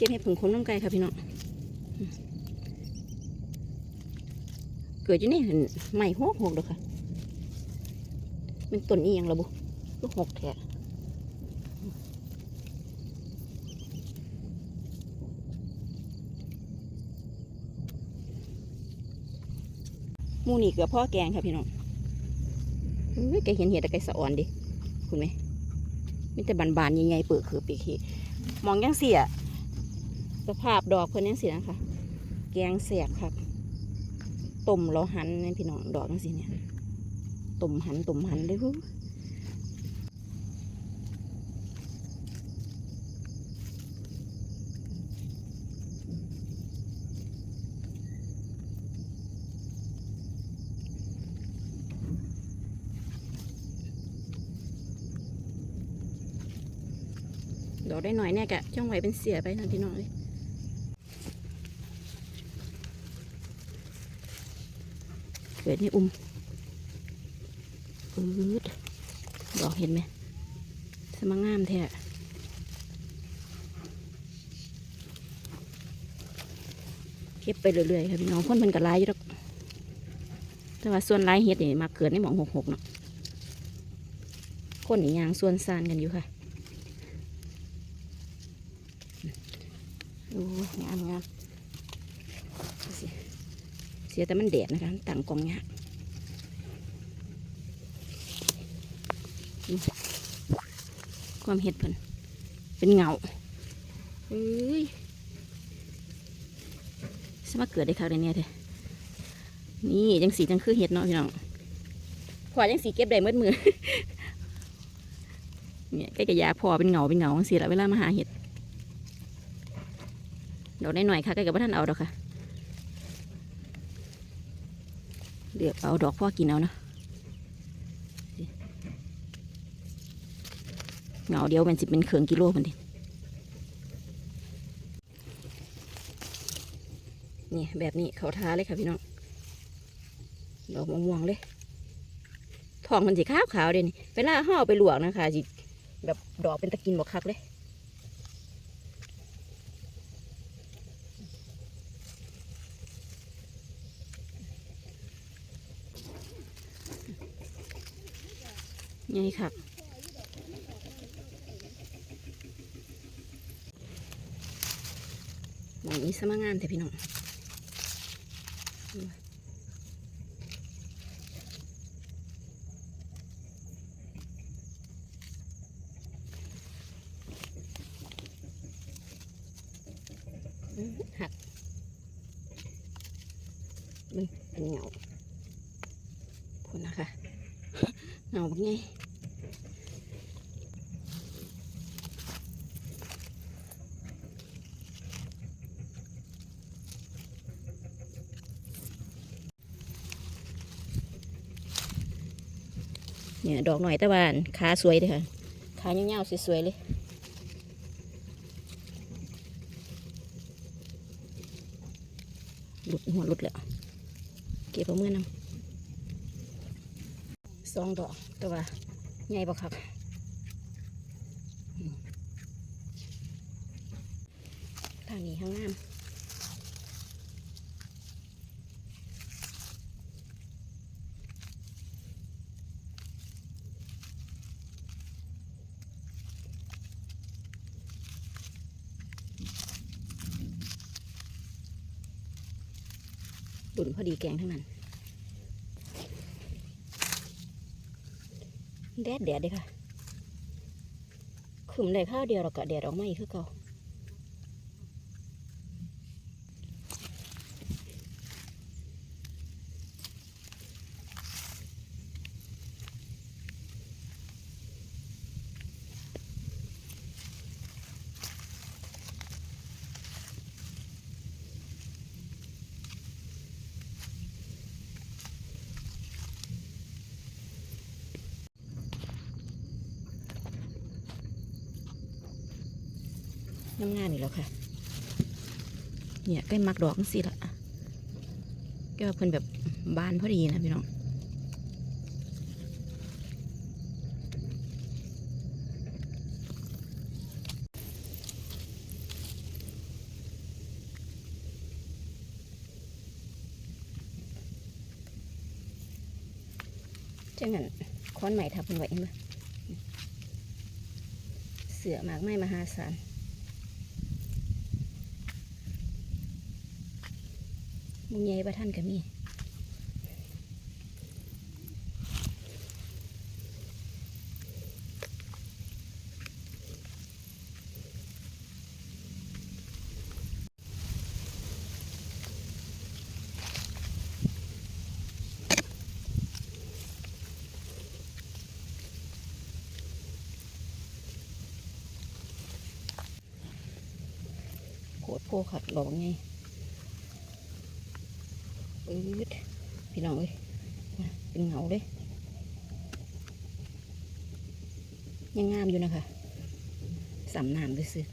ก็บเห็ดผงขนน้ำไก่ค่ะพี่น้องเกิดอยู่นี่เห็นใหม่หกหกเลยค่ะ มันต้นอีหยังระบุลูกหกแท้มูนี่เกือบพ่อแกงค่ะพี่น้องเฮ้ยแกเห็นเห็ดแต่ไก่สะอ่อนดิ คุณไหมมีแต่บานๆยังไงเปิดคือปีกมองยังเสีย สภาพดอกเพิ่นยังสินะคะแกงเสียบครับต้มเราหันในพี่น้องดอกจังสิเนี่ยต้มหันต้มหันเลยฮู้ดอกได้หน่อยเนี่ยกะจ้องไว้เป็นเสียไปนะพี่น้องเลย เกิดนี่อุ้มอืดดอกเห็นไหมสมังงามแท้เก็บไปเรื่อยๆค่ะพี่น้องคนมันก็ลายอยู่ดอกแต่ว่าส่วนลายเฮ็ดนี่มาเกิดในหมองหกหกเนาะคนอีกอย่างส่วนซานกันอยู่ค่ะโอ้ยงามงามดูสิ เสียแต่มันแดดนะคะต่างกองเนี้ยความเห็ดเพิ่นเป็นเงาเอ้ยสมาเกิดได้คราวเดียวเนี่ยเถอะนี่จังสีจังคือเห็ดเนาะพี่น้องพอจังสีเก็บได้เมื่อมือเนี่ยใกล้กับยาพอเป็นเงาเป็นเงาจังสีละเวลามาหาเห็ดดอกได้หน่อยค่ะใกล้กับท่านเอาดอกค่ะ เลือกเอาดอกพ่อกินเอานะเหงาเดียวมันสิเป็นเครื่องกิโลมันดินี่แบบนี้เขาท้าเลยค่ะพี่น้อง ดอกม่วงๆเลยทองมันสีขาวขาวเด่นี่เวลาห่อไปหลวกนะคะสิแบบดอกเป็นตะกินบกคักเลย นี่ครับหมองนี้สมางามแต่พี่น้องหักมันเป็นเงาพูดนะคะเหงาเป็นไง เนี่ยดอกหน่อยต่ว่าขาสวยเลยค่ะขาเงี้ยวๆสวยๆเลยหลุดหัวหลุดแล้วเก็บเอาเมื่อนำสองดอกแต่ว่าใหญ่บ่ครับทางนี้ข้างหน้ำ ดุนพอดีแกงทั้งนั้นแดดแดดเลยค่ะขึ้นได้ข้าวเดียวเราก็แดดออกมาอีกคือเก่า น้ำงานอีกแล้วค่ะ เนี่ยใกล้มักดอกสิละก็เพิ่นแบบบานพอดีนะพี่น้องจังนันค้อนใหม่ทับเงนไว้เห็เสือหมากไม้มหาศาล มุงใหญ่บ่ท่านก็มีโคตรโพขัดหลอกไง ปืดพี่น้องเอ้ยเป็นเหงาเลยยังงามอยู่นะคะสำน้ำด้วยซื้อ